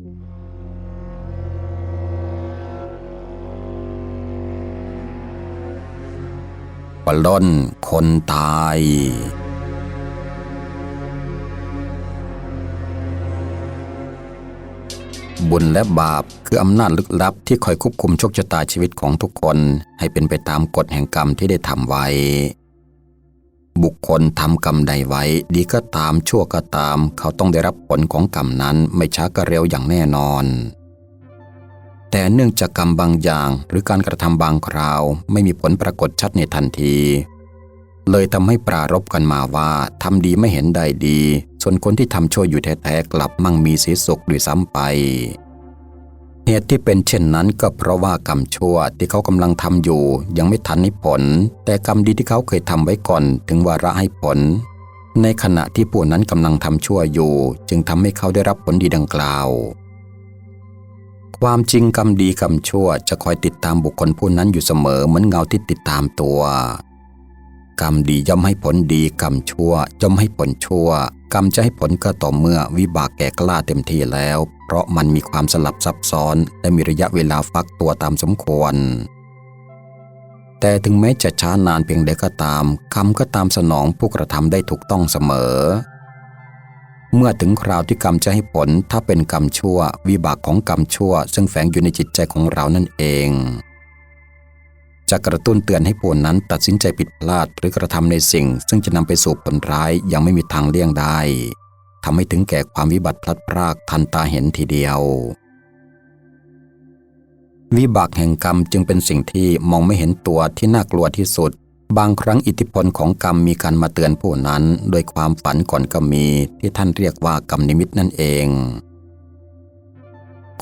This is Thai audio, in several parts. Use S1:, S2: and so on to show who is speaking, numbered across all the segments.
S1: ปล้นคนตาย บุญและบาปคืออำนาจลึกลับที่คอยควบคุมโชคชะตาชีวิตของทุกคนให้เป็นไปตามกฎแห่งกรรมที่ได้ทำไว้ บุคคลทำกรรมใดไว้ ดีก็ตามชั่วก็ตาม เขาต้องได้รับผลของกรรมนั้นไม่ช้าก็เร็วอย่างแน่นอน แต่เนื่องจากกรรมบางอย่างหรือการกระทำบางคราวไม่มีผลปรากฏชัดในทันที เลยทำให้ปรารบกันมาว่าทำดีไม่เห็นได้ดี ส่วนคนที่ทำชั่วอยู่แท้ๆกลับมั่งมีสีสุขด้วยซ้ำไป เหตุที่เป็นเช่นนั้นก็เพราะว่ากรรมชั่วที่เขากำลังทำอยู่ ยังไม่ทันให้ผล แต่กรรมดีที่เขาเคยทำไว้ก่อนถึงวาระให้ผล ในขณะที่ผู้นั้นกำลังทำชั่วอยู่ จึงทำให้เขาได้รับผลดีดังกล่าว ความจริงกรรมดีกรรมชั่วจะคอยติดตามบุคคลผู้นั้นอยู่เสมอเหมือนเงาที่ติดตามตัว กรรมดีย่อมให้ผลดีกรรมชั่วย่อมให้ผลชั่ว กรรมจะให้ผลก็ต่อเมื่อวิบากแก่กล้าเต็มที่แล้ว เพราะมันมีความสลับซับซ้อนและมีระยะเวลาฟักตัวตามสมควร แต่ถึงแม้จะช้านานเพียงใดก็ตามกรรมก็ตามสนองผู้กระทำได้ถูกต้องเสมอ เมื่อถึงคราวที่กรรมจะให้ผลถ้าเป็นกรรมชั่ว วิบากของกรรมชั่ว ซึ่งแฝงอยู่ในจิตใจของเรานั่นเองจะกระตุ้นเตือนให้ผู้นั้นตัดสินใจผิดพลาดหรือกระทำในสิ่ง ซึ่งจะนำไปสู่ผลร้ายยังไม่มีทางเลี่ยงได้ ทำให้ถึงแก่ความวิบัติพลัดพรากทันตาเห็นทีเดียว วิบากแห่งกรรมจึงเป็นสิ่งที่มองไม่เห็นตัวที่น่ากลัวที่สุด บางครั้งอิทธิพลของกรรมมีการมาเตือนผู้นั้น โดยความฝันก่อนก็มีที่ท่านเรียกว่ากรรมนิมิตนั่นเอง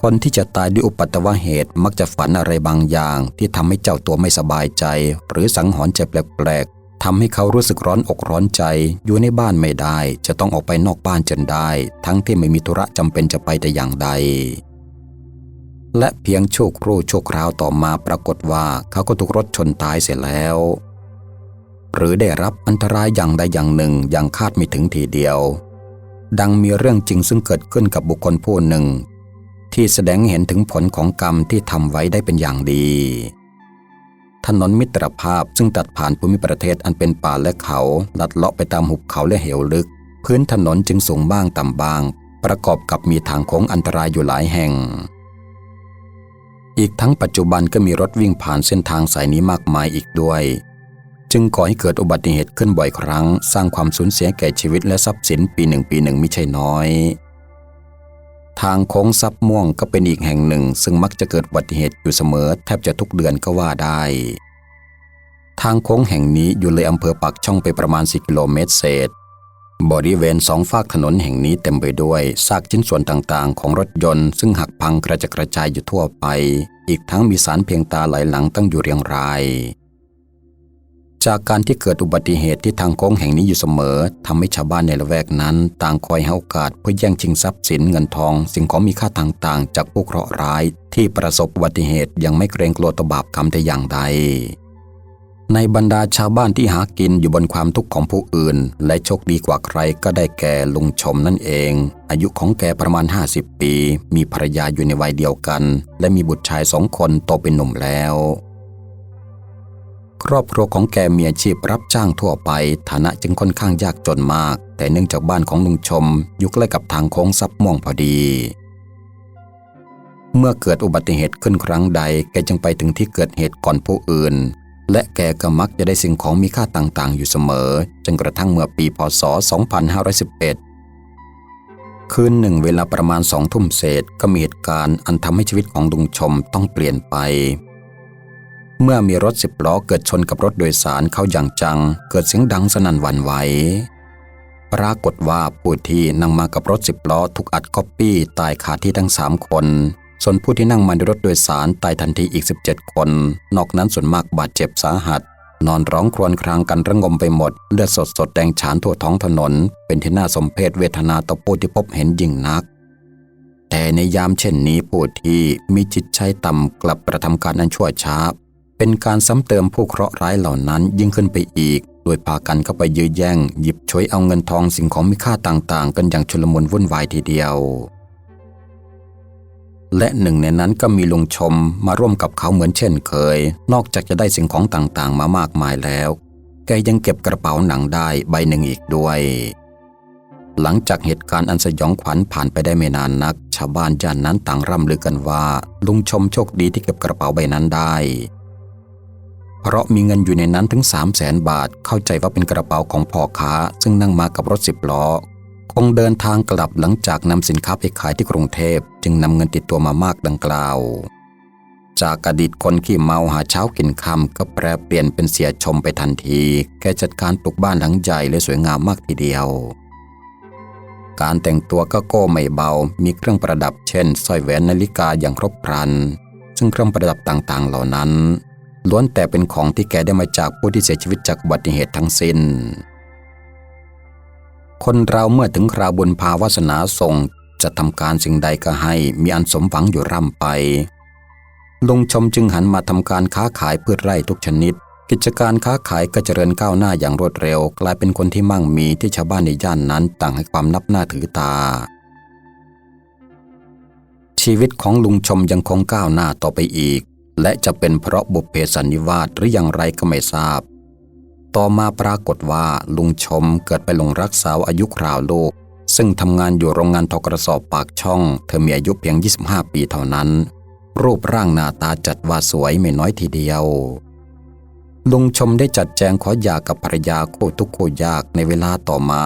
S1: คนที่จะตายด้วยอุปัตตวเหตุมักจะฝันอะไรบางอย่างที่ทำให้เจ้าตัวไม่สบายใจ หรือสังหรณ์ใจแปลก ทำให้เขารู้สึกร้อนอกร้อนใจ อยู่ในบ้านไม่ได้ จะต้องออกไปนอกบ้านจนได้ ทั้งที่ไม่มีธุระจำเป็นจะไปแต่อย่างใด และเพียงโชั่วครู่ชั่วคราวต่อมาปรากฏว่าเขาก็ถูกรถชนตายเสียแล้ว หรือได้รับอันตรายอย่างใดอย่างหนึ่งอย่างคาดไม่ถึงทีเดียว ดังมีเรื่องจริงซึ่งเกิดขึ้นกับบุคคลผู้หนึ่ง ที่แสดงเห็นถึงผลของกรรมที่ทำไว้ได้เป็นอย่างดี ถนนมิตรภาพซึ่งตัดผ่านภูมิประเทศอันเป็นป่าและเขา ลัดเลาะไปตามหุบเขาและเหวลึก พื้นถนนจึงสูงบ้างต่ำบ้าง ประกอบกับมีทางโค้งอันตรายอยู่หลายแห่ง อีกทั้งปัจจุบันก็มีรถวิ่งผ่านเส้นทางสายนี้มากมายอีกด้วย จึงก่อให้เกิดอุบัติเหตุขึ้นบ่อยครั้ง สร้างความสูญเสียแก่ชีวิตและทรัพย์สินปีหนึ่งปีหนึ่งไม่ใช่น้อย ทางโค้งซับม่วงก็เป็นอีกแห่งหนึ่ง ซึ่งมักจะเกิดอุบัติเหตุอยู่เสมอแทบจะทุกเดือนก็ว่าได้ ทางโค้งแห่งนี้อยู่เลยอำเภอปากช่องไปประมาณ 10 กิโลเมตรเศษ บริเวณสองฝากถนนแห่งนี้เต็มไปด้วยซากชิ้นส่วนต่างๆ ของรถยนต์ ซึ่งหักพังกระจัดกระจายอยู่ทั่วไป อีกทั้งมีสารเพียงตาหลายหลังตั้งอยู่เรียงราย จากการที่เกิดอุบัติเหตุที่ทางโค้งแห่งนี้อยู่เสมอทำให้ชาวบ้านในละแวกนั้น ต่างคอยหาโอกาสเพื่อแย่งชิงทรัพย์สินเงินทอง สิ่งของมีค่าต่างๆ จากผู้เคราะห์ร้าย ที่ประสบอุบัติเหตุยังไม่เกรงกลัวตบาปกรรมแต่อย่างใดในบรรดาชาวบ้านที่หากินอยู่บนความทุกข์ของผู้อื่น และโชคดีกว่าใครก็ได้แก่ลุงชมนั่นเอง อายุของแกประมาณ 50 ปี มีภรรยาอยู่ในวัยเดียวกัน และมีบุตรชายสองคนโตเป็นหนุ่มแล้ว ครอบครัวของแกมีอาชีพรับจ้างทั่วไป ฐานะจึงค่อนข้างยากจนมาก แต่เนื่องจากบ้านของลุงชม อยู่ใกล้กับทางโค้งซับม่วงพอดี เมื่อเกิดอุบัติเหตุขึ้นครั้งใด แกจึงไปถึงที่เกิดเหตุก่อนผู้อื่น และแกก็มักจะได้สิ่งของมีค่าต่างๆ อยู่เสมอ จนกระทั่งเมื่อปีพศ 2511 คืนหนึ่งเวลาประมาณสองทุ่มเศษก็มีเหตุการณ์อันทำให้ชีวิตของลุงชมต้องเปลี่ยนไป เมื่อมีรถสิบล้อเกิดชนกับรถโดยสารเข้าอย่างจัง เกิดเสียงดังสนั่นหวั่นไหว ปรากฏว่าผู้ที่นั่งมากับรถสิบล้อถูกอัดก๊อปปี้ตายคาที่ทั้งสามคน ส่วนผู้ที่นั่งมาในรถโดยสารตายทันทีอีก 17 คน นอกนั้นส่วนมากบาดเจ็บสาหัส นอนร้องครวญครางกันระงมไปหมด เลือดสดสดแดงฉานทั่วท้องถนน เป็นที่น่าสมเพชเวทนาต่อผู้ที่พบเห็นยิ่งนักแต่ในยามเช่นนี้ผู้ที่มีจิตใจต่ำกลับกระทำการอันชั่วช้า เป็นการซ้ำเติมผู้เคราะห์ร้ายเหล่านั้นยิ่งขึ้นไปอีก โดยพากันเข้าไปยื้อแย่ง หยิบฉวยเอาเงินทองสิ่งของมีค่าต่างๆ กันอย่างชุลมุนวุ่นวายทีเดียว และหนึ่งในนั้นก็มีลุงชมมาร่วมกับเขาเหมือนเช่นเคย นอกจากจะได้สิ่งของต่างๆ มามากมายแล้ว แกยังเก็บกระเป๋าหนังได้ใบหนึ่งอีกด้วย หลังจากเหตุการณ์อันสยองขวัญผ่านไปได้ไม่นานนัก ชาวบ้านย่านนั้นต่างร่ำลือกันว่า ลุงชมโชคดีที่เก็บกระเป๋าใบนั้นได้ เพราะมีเงินอยู่ในนั้นถึง 3 0 0แสนบาท เข้าใจว่าเป็นกระเป๋าของพ่อค้า ซึ่งนั่งมากับรถสิบล้อ คงเดินทางกลับหลังจากนำสินค้าไปขายที่กรุงเทพ จึงนำเงินติดตัวมามากดังกล่าว จากอดีตคนขี้เมาหาเช้ากินค่ำก็แปรเปลี่ยนเป็นเสียชมไปทันที แกจัดการปลูกบ้านหลังใหญ่และสวยงามมากทีเดียว การแต่งตัวก็โก้ไม่เบา มีเครื่องประดับเช่นสร้อยแหวนนาฬิกาอย่างครบครัน ซึ่งเครื่องประดับต่างๆ เหล่านั้น ล้วนแต่เป็นของที่แกได้มาจากผู้ที่เสียชีวิตจากอุบัติเหตุทั้งสิ้น คนเราเมื่อถึงคราวบุญภาวาสนาส่งจะทำการสิ่งใดก็ให้มีอันสมหวังอยู่ร่ำไป ลุงชมจึงหันมาทำการค้าขายพืชไร่ทุกชนิด กิจการค้าขายก็เจริญก้าวหน้าอย่างรวดเร็ว กลายเป็นคนที่มั่งมีที่ชาวบ้านในย่านนั้นต่างให้ความนับหน้าถือตา ชีวิตของลุงชมยังคงก้าวหน้าต่อไปอีก และจะเป็นเพราะบุพเพสันนิวาสหรืออย่างไรก็ไม่ทราบ ต่อมาปรากฏว่าลุงชมเกิดไปหลงรักสาวอายุคราวลูกซึ่งทำงานอยู่โรงงานทกระสอบปากช่อง เธอมีอายุเพียง 25 ปีเท่านั้น รูปร่างหน้าตาจัดว่าสวยไม่น้อยทีเดียว ลุงชมได้จัดแจงขอหย่ากับภรรยาคู่ทุกคู่ยากในเวลาต่อมา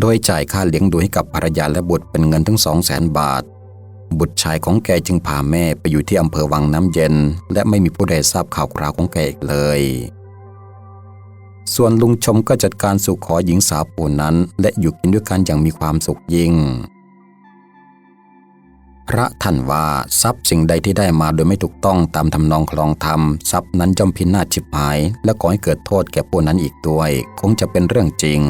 S1: โดยจ่ายค่าเลี้ยงดูให้กับภรรยาและบุตรเป็นเงินถึงสองแสนบาท บุตรชายของแกจึงพาแม่ไปอยู่ที่อำเภอวังน้ำเย็น และไม่มีผู้ใดทราบข่าวคราวของแกอีกเลย ส่วนลุงชมก็จัดการสู่ขอหญิงสาวผู้นั้น และอยู่กินด้วยกันอย่างมีความสุขยิ่ง พระท่านว่าทรัพย์สิ่งใดที่ได้มาโดยไม่ถูกต้องตามทำนองคลองธรรมทรัพย์นั้นย่อมพินาศชิบหาย และก่อให้เกิดโทษแก่ผู้นั้นอีกด้วย คงจะเป็นเรื่องจริง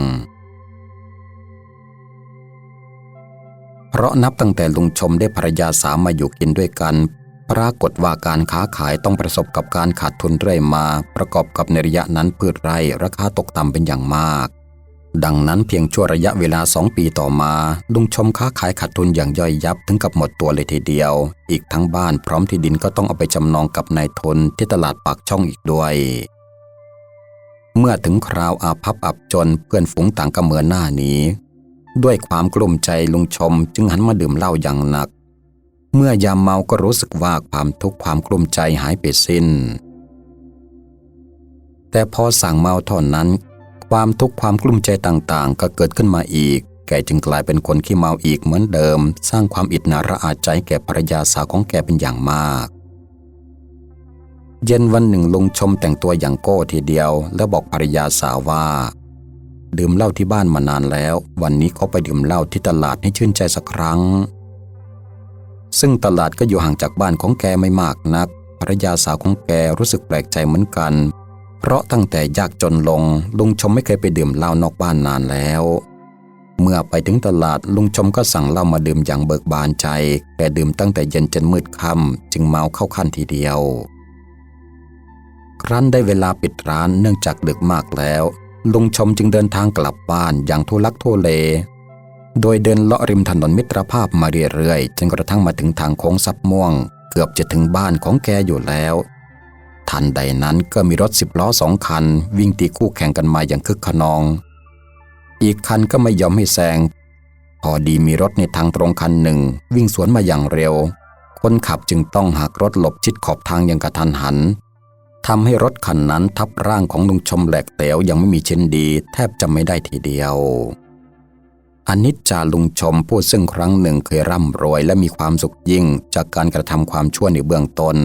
S1: เพราะนับตั้งแต่ลุงชมได้ภรรยาสามมาอยู่กินด้วยกัน ปรากฏว่าการค้าขายต้องประสบกับการขาดทุนเรื่อยมา ประกอบกับในระยะนั้นพืชไร่ราคาตกต่ำเป็นอย่างมาก ดังนั้นเพียงชั่วระยะเวลาสองปีต่อมา ลุงชมค้าขายขาดทุนอย่างย่อยยับถึงกับหมดตัวเลยทีเดียว อีกทั้งบ้านพร้อมที่ดินก็ต้องเอาไปจำนองกับนายทนที่ตลาดปากช่องอีกด้วยเมื่อถึงคราวอาภัพอับจนเพื่อนฝูงต่างก็เมือนหน้านี้ ด้วยความกลุ้มใจลุงชมจึงหันมาดื่มเหล้าอย่างหนัก เมื่อยามเมาก็รู้สึกว่าความทุกข์ความกลุ้มใจหายไปสิ้น แต่พอสั่งเมาเท่านั้น ความทุกข์ความกลุ้มใจต่างๆ ก็เกิดขึ้นมาอีก แกจึงกลายเป็นคนขี้เมาอีกเหมือนเดิม สร้างความอิจนาระอาใจแก่ภรรยาสาวของแกเป็นอย่างมากเย็นวันหนึ่งลุงชมแต่งตัวอย่างโก้ทีเดียว แล้วบอกภรรยาสาวว่า ดื่มเหล้าที่บ้านมานานแล้ว วันนี้เขาไปดื่มเหล้าที่ตลาดให้ชื่นใจสักครั้ง ซึ่งตลาดก็อยู่ห่างจากบ้านของแกไม่มากนักภรรยาสาวของแกรู้สึกแปลกใจเหมือนกัน เพราะตั้งแต่ยากจนลง ลุงชมไม่เคยไปดื่มเหล้านอกบ้านนานแล้ว เมื่อไปถึงตลาดลุงชมก็สั่งเหล้ามาดื่มอย่างเบิกบานใจ แกดื่มตั้งแต่เย็นจนมืดค่ำจึงเมาเข้าขั้นทีเดียว ครั้นได้เวลาปิดร้านเนื่องจากดึกมากแล้ว ลุงชมจึงเดินทางกลับบ้านอย่างทุลักทุเล โดยเดินเลาะริมถนนมิตรภาพมาเรื่อยๆจนกระทั่งมาถึงทางโค้งซับม่วง เกือบจะถึงบ้านของแกอยู่แล้ว ทันใดนั้นก็มีรถสิบล้อสองคัน วิ่งตีคู่แข่งกันมาอย่างคึกขนอง อีกคันก็ไม่ยอมให้แซงพอดีมีรถในทางตรงคันหนึ่ง วิ่งสวนมาอย่างเร็ว คนขับจึงต้องหักรถหลบชิดขอบทางอย่างกระทันหัน ทำให้รถคันนั้นทับร่างของลุงชมแหลกเต๋วยังไม่มีเช่นดี แทบจะไม่ได้ทีเดียวอนิจจาลุงชมผู้ซึ่งครั้งหนึ่งเคยร่ำรวยและมีความสุขยิ่งจากการกระทำความชั่วในเบื้องต้น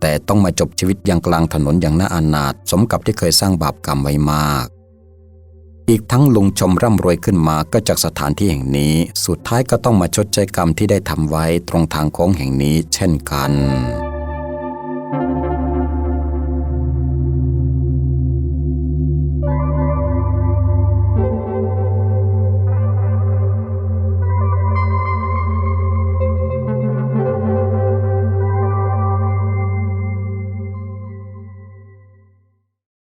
S1: แต่ต้องมาจบชีวิตอย่างกลางถนนอย่างน่าอนาถสมกับที่เคยสร้างบาปกรรมไว้มาก อีกทั้งลุงชมร่ำรวยขึ้นมาก็จากสถานที่แห่งนี้ สุดท้ายก็ต้องมาชดใช้กรรมที่ได้ทำไว้ตรงทางโค้งแห่งนี้เช่นกัน